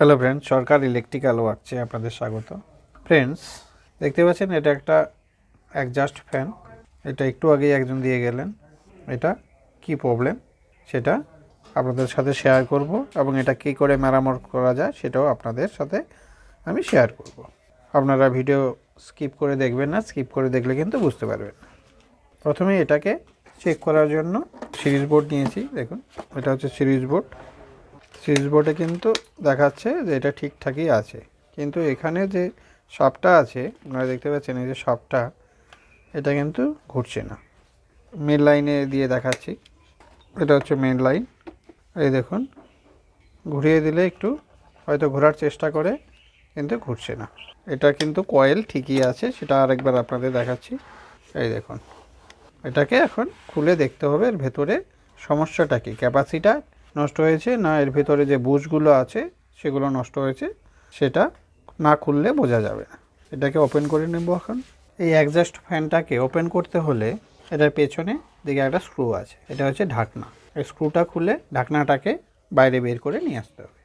Hello friends Sarkar electrical ওয়ার্কসে আপনাদের স্বাগত। ফ্রেন্ডস দেখতে পাচ্ছেন এটা একটা অ্যাডজাস্ট ফ্যান এটা একটু আগেই একজন দিয়ে গেলেন। এটা কি প্রবলেম সেটা আপনাদের সাথে শেয়ার করব এবং এটা কী করে মেরামত করা যায় সেটাও আপনাদের সাথে আমি শেয়ার করব। আপনারা ভিডিও স্কিপ করে দেখবেন না স্কিপ করে দেখলে কিন্তু বুঝতে পারবেন। না প্রথমে এটাকে চেক করার জন্য সিরিজ বোর্ড নিয়েছি, দেখুন, এটা হচ্ছে সিরিজ বোর্ড সিরিজ বোর্ডে কিন্তু দেখাচ্ছে যে এটা ঠিকঠাকই আছে। কিন্তু এখানে যে সবটা আছে, আপনারা দেখতে পাচ্ছেন এই যে সবটা, এটা কিন্তু ঘুরছে না। মেন লাইনে দিয়ে দেখাচ্ছি। এটা হচ্ছে মেন লাইন এই দেখুন, ঘুরিয়ে দিলে একটু হয়তো ঘোরার চেষ্টা করে, কিন্তু ঘুরছে না। এটা কিন্তু কয়েল ঠিকই আছে, সেটা আরেকবার আপনাদের দেখাচ্ছি। এই দেখুন, এটাকে এখন খুলে দেখতে হবে, এর ভেতরে সমস্যাটা কি? ক্যাপাসিটা নষ্ট হয়েছে, না এর ভেতরে যে বুশগুলো আছে সেগুলো নষ্ট হয়েছে, সেটা না খুললে বোঝা যাবে না। এটাকে ওপেন করে নেব এখন। এই অ্যাডজাস্ট ফ্যানটাকে ওপেন করতে হলে এটার পেছনে দিকে একটা স্ক্রু আছে, এটা হচ্ছে ঢাকনা। এই স্ক্রুটা খুলে ঢাকনাটাকে বাইরে বের করে নিয়ে আসতে হবে।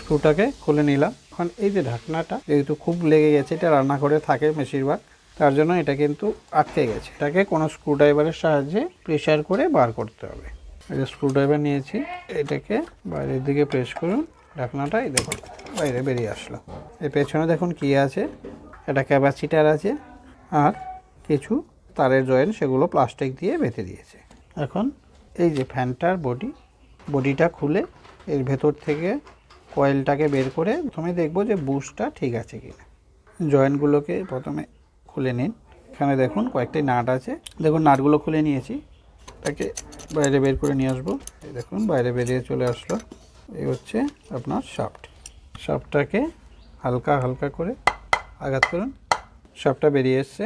স্ক্রুটাকে খুলে নিলাম। এখন এই যে ঢাকনাটা, যেহেতু খুব লেগে গেছে, এটা রান্না করে থাকে বেশিরভাগ, তার জন্য এটা কিন্তু আটকে গেছে। এটাকে কোনো স্ক্রুড্রাইভারের সাহায্যে প্রেশার করে বার করতে হবে। স্ক্রুড্রাইভার নিয়েছি, এটাকে বাইরের দিকে প্রেস করুন, ঢাকনাটা এই দেখুন, বাইরে বেরিয়ে আসলো। এর পেছনে দেখুন কি আছে, এটা ক্যাপাসিটার আছে, আর কিছু তারের জয়েন্ট সেগুলো প্লাস্টিক দিয়ে বেঁধে দিয়েছে। এখন এই যে ফ্যানটার বডি বডিটা খুলে এর ভেতর থেকে কয়েলটাকে বের করে প্রথমে দেখব যে বুশটা ঠিক আছে কিনা। জয়েন্টগুলোকে প্রথমে খুলে নিন। এখানে দেখুন কয়েকটি নাট আছে। দেখুন নাটগুলো খুলে নিয়েছি। তাকে বাইরে বের করে নিয়ে আসব। এই দেখুন, বাইরে বেরিয়ে চলে আসলো। এই হচ্ছে আপনার শাফট শাফটটাকে হালকা হালকা করে আঘাত করুন। শাফটটা বেরিয়ে এসছে।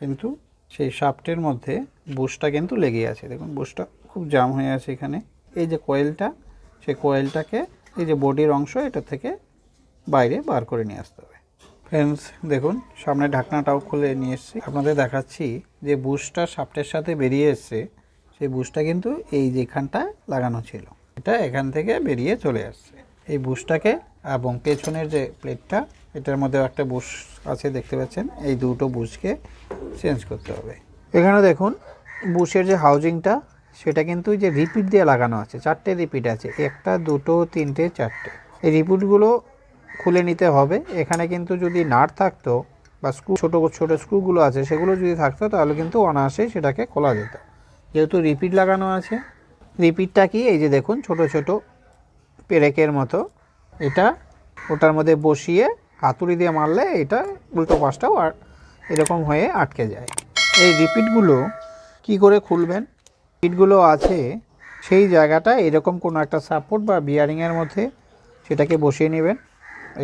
কিন্তু সেই শাফটের মধ্যে বুশটা কিন্তু লেগে আছে। দেখুন বুশটা খুব জাম হয়ে আছে এখানে। এই যে কয়েলটা সেই কয়েলটাকে এই যে বডির অংশ, এটা থেকে বাইরে বার করে নিয়ে আসতে হবে। ফ্রেন্ডস দেখুন, সামনে ঢাকনাটাও খুলে নিয়ে এসেছি। আপনাদের দেখাচ্ছি যে বুশটা সাপটের সাথে বেরিয়ে এসছে। সেই বুশটা কিন্তু এই যেখানটা লাগানো ছিল। এটা এখান থেকে বেরিয়ে চলে আসছে। এই বুশটাকে এবং পেছনের যে প্লেটটা এটার মধ্যে একটা বুশ আছে, দেখতে পাচ্ছেন? এই দুটো বুশকে চেঞ্জ করতে হবে। এখানে দেখুন বুশের যে হাউজিংটা সেটা কিন্তু যে রিপিট দিয়ে লাগানো আছে। চারটে রিপিট আছে। একটা, দুটো, তিনটে, চারটে। এই রিপিটগুলো খুলে নিতে হবে। এখানে কিন্তু যদি নাট থাকতো বা স্ক্রু, ছোটো ছোটো স্ক্রুগুলো আছে, সেগুলো যদি থাকতো, তাহলে কিন্তু অনায়াসেই সেটাকে খোলা যেত। যেহেতু রিপিট লাগানো আছে, রিপিটটা কি? এই যে দেখুন, ছোট ছোট পেরেকের মতো। এটা ওটার মধ্যে বসিয়ে হাতুড়ি দিয়ে মারলে এটা উল্টো পাশটাও আর এরকম হয়ে আটকে যায়। এই রিপিটগুলো কি করে খুলবেন? রিপিটগুলো আছে, সেই জায়গাটা এরকম কোনো একটা সাপোর্ট বা বিয়ারিংয়ের মধ্যে সেটাকে বসিয়ে নেবেন।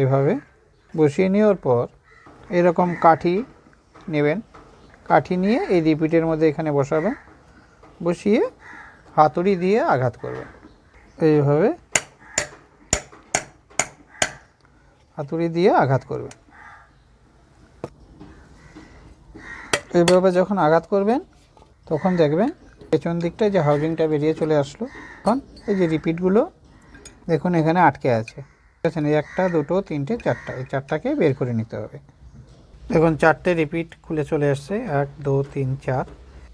এভাবে বসিয়ে নেওয়ার পর এরকম কাঠি নেবেন। কাঠি নিয়ে এই রিপিটের মধ্যে এখানে বসাবেন। বসিয়ে হাতুড়ি দিয়ে আঘাত করবেন এইভাবে হাতুড়ি দিয়ে আঘাত করবেন এইভাবে যখন আঘাত করবেন, তখন দেখবেন পেছন দিকটায় যে হাউজিংটা বেরিয়ে চলে আসলো, তখন এই যে রিপিটগুলো, দেখুন এখানে আটকে আছে। ঠিক এই একটা, দুটো, তিনটে, চারটা, এই চারটাকে বের করে নিতে হবে। দেখুন, চারটে রিপিট খুলে চলে আসছে। এক, দু, তিন, চার।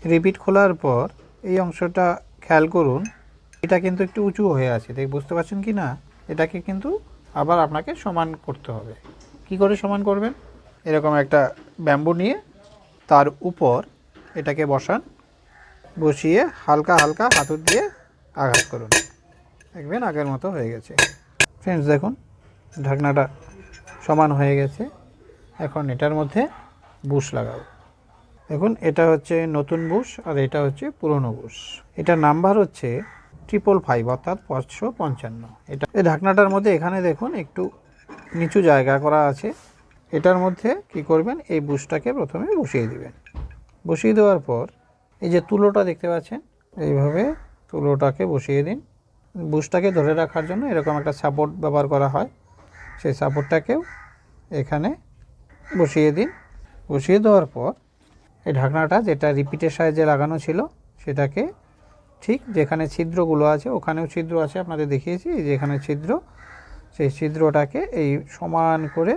রিপিট খোলার পর এই অংশটা খেয়াল করুন, এটা কিন্তু একটু উঁচু হয়ে আছে, দেখ, বুঝতে পারছেন কি না? এটাকে কিন্তু আবার আপনাকে সমান করতে হবে। কি করে সমান করবেন? এরকম একটা ব্যাম্বু নিয়ে তার উপর এটাকে বসান, বসিয়ে হালকা হালকা হাতুর দিয়ে আঘাত করুন। দেখবেন আগের মতো হয়ে গেছে। ফ্রেন্ডস দেখুন, ঢাকনাটা সমান হয়ে গেছে। এখন এটার মধ্যে বুশ লাগাবো। দেখুন, এটা হচ্ছে নতুন বুশ আর এটা হচ্ছে পুরনো বুশ। এটার নাম্বার হচ্ছে ট্রিপল ফাইভ অর্থাৎ পাঁচশো পঞ্চান্ন। এটা এই ঢাকনাটার মধ্যে এখানে দেখুন, একটু নিচু জায়গা করা আছে। এটার মধ্যে কি করবেন, এই বুশটাকে প্রথমে বসিয়ে দিবেন। বসিয়ে দেওয়ার পর এই যে তুলোটা দেখতে পাচ্ছেন, এইভাবে তুলোটাকে বসিয়ে দিন। বুশটাকে ধরে রাখার জন্য এরকম একটা সাপোর্ট ব্যবহার করা হয়। সেই সাপোর্টটাকেও এখানে বসিয়ে দিন। বসিয়ে দেওয়ার পর এই ঢাকনাটা যেটা রিপিটের সাহায্যে লাগানো ছিল সেটাকে ঠিক যেখানে ছিদ্রগুলো আছে ওখানেও ছিদ্র আছে আপনাদের দেখিয়েছি যেখানে ছিদ্র সেই ছিদ্রটাকে এই সমান করে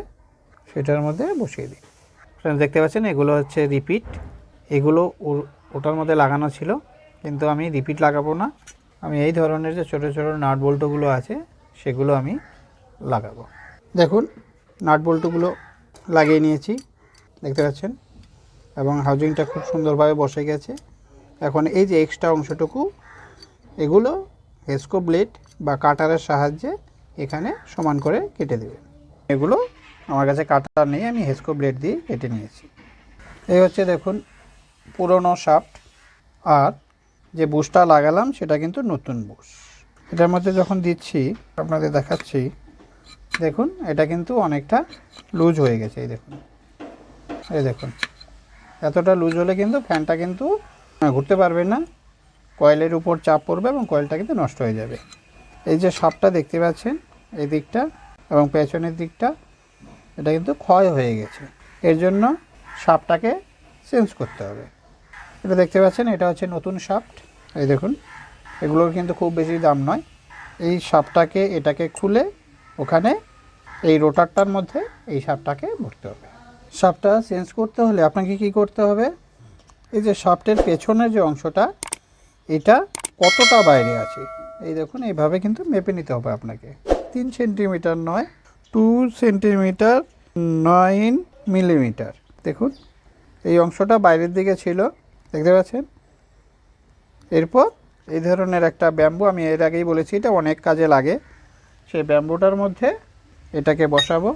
সেটার মধ্যে বসিয়ে দিই। Friends, দেখতে পাচ্ছেন এগুলো হচ্ছে রিপিট এগুলো ওটার মধ্যে লাগানো ছিল কিন্তু আমি রিপিট লাগাবো না। আমি এই ধরনের যে ছোটো ছোটো নাট বল্টুগুলো আছে সেগুলো আমি লাগাবো। দেখুন নাট বল্টুগুলো লাগিয়ে নিয়েছি দেখতে পাচ্ছেন? এবং হাউজিংটা খুব সুন্দরভাবে বসে গেছে। এখন এই যে এক্সট্রা অংশটুকু, এগুলো হেস্কো ব্লেড বা কাটারের সাহায্যে এখানে সমান করে কেটে দেবেন। এগুলো আমার কাছে কাটার নেই, আমি হেস্কো ব্লেড দিয়ে কেটে নিয়েছি। এই হচ্ছে দেখুন পুরনো শাফট আর যে বুশটা লাগালাম সেটা কিন্তু নতুন বুশ এটার মধ্যে যখন দিচ্ছি, আপনাদের দেখাচ্ছি, দেখুন, এটা কিন্তু অনেকটা লুজ হয়ে গেছে, এই দেখুন। এই দেখুন। এতটা লুজ হলে কিন্তু ফ্যানটা কিন্তু ঘুরতে পারবে না। কয়েলের উপর চাপ পড়বে এবং কয়েলটা কিন্তু নষ্ট হয়ে যাবে। এই যে সাপটা দেখতে পাচ্ছেন, এই দিকটা এবং পেছনের দিকটা, এটা কিন্তু ক্ষয় হয়ে গেছে। এর জন্য সাপটাকে চেঞ্জ করতে হবে। এটা দেখতে পাচ্ছেন, এটা হচ্ছে নতুন সাপট। এই দেখুন, এগুলোর কিন্তু খুব বেশি দাম নয়। এই সাপটাকে, এটাকে খুলে ওখানে এই রোটারটার মধ্যে এই সাপটাকে ভরতে হবে। সাপটা চেঞ্জ করতে হলে আপনাকে কি করতে হবে? এই যে সাপটের পেছনের যে অংশটা, এটা কতটা বাইরে আছে? এই দেখুন, এইভাবে কিন্তু মেপে নিতে হবে আপনাকে। তিন সেন্টিমিটার নয়, টু সেন্টিমিটার নাইন মিলিমিটার। দেখুন, এই অংশটা বাইরের দিকে ছিল, দেখতে পাচ্ছেন? এরপর এই ধরনের একটা ব্যাম্বু, আমি এর আগেই বলেছি, এটা অনেক কাজে লাগে। সেই ব্যাম্বুটার মধ্যে এটাকে বসাবো।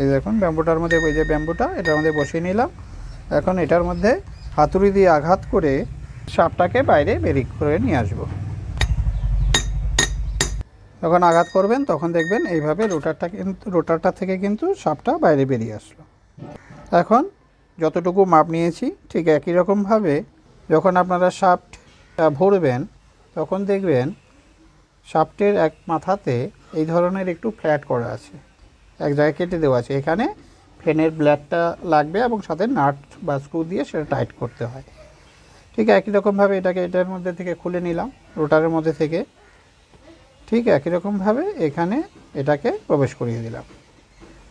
এই দেখুন, ব্যাম্বুটার মধ্যে ওই যে ব্যাম্বুটা, এটার মধ্যে বসিয়ে নিলাম। এখন এটার মধ্যে হাতুড়ি দিয়ে আঘাত করে সাপটাকে বাইরে বেরিয়ে করে নিয়ে আসব। যখন আঘাত করবেন, তখন দেখবেন এইভাবে রোটারটা কিন্তু রোটারটা থেকে কিন্তু সাপটা বাইরে বেরিয়ে আসলো। এখন যতটুকু মাপ নিয়েছি, ঠিক একই রকমভাবে যখন আপনারা সাপটা ভরবেন, তখন দেখবেন সাপটের এক মাথাতে এই ধরনের একটু ফ্ল্যাট করা আছে। এক জায়গায় কেটে দেওয়া আছে। এখানে ফ্যানের ব্ল্যাডটা লাগবে এবং সাথে নাট বা স্ক্রু দিয়ে সেটা টাইট করতে হয়। ঠিক একই রকমভাবে এটাকে এটার মধ্যে থেকে খুলে নিলাম, রোটারের মধ্যে থেকে। ঠিক একই রকমভাবে এখানে এটাকে প্রবেশ করিয়ে দিলাম।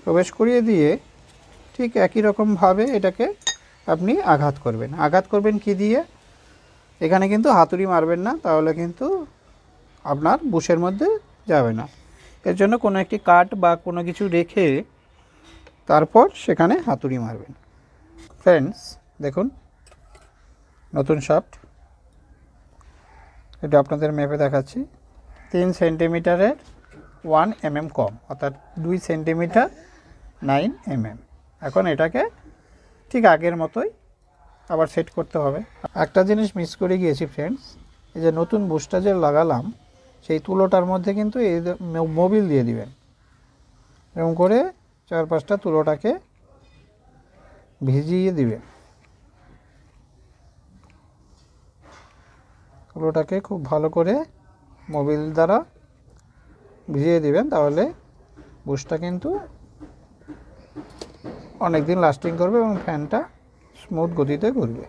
প্রবেশ করিয়ে দিয়ে ঠিক একই রকমভাবে এটাকে আপনি আঘাত করবেন। আঘাত করবেন কি দিয়ে? এখানে কিন্তু হাতুড়ি মারবেন না, তাহলে কিন্তু আপনার বুশের মধ্যে যাবে না। এর জন্য কোনো একটি কাঠ বা কোনো কিছু রেখে তারপর সেখানে হাতুড়ি মারবেন। ফ্রেন্ডস দেখুন, নতুন শাফট এটা আপনাদের মেপে দেখাচ্ছি। তিন সেন্টিমিটারের ওয়ান এমএম কম, অর্থাৎ দুই সেন্টিমিটার নাইন এমএম এখন এটাকে ঠিক আগের মতোই আবার সেট করতে হবে। একটা জিনিস মিস করে গিয়েছি ফ্রেন্ডস এই যে নতুন বুস্টার যে লাগালাম সেই তুলোটার মধ্যে কিন্তু এই মোবিল দিয়ে দিবেন। এরকম করে চার পাঁচটা তুলোটাকে ভিজিয়ে দিবেন। তুলোটাকে খুব ভালো করে মোবিল দ্বারা ভিজিয়ে দিবেন, তাহলে বুশটা কিন্তু অনেক দিন লাস্টিং করবে এবং ফ্যানটা স্মুথ গতিতে ঘুরবে।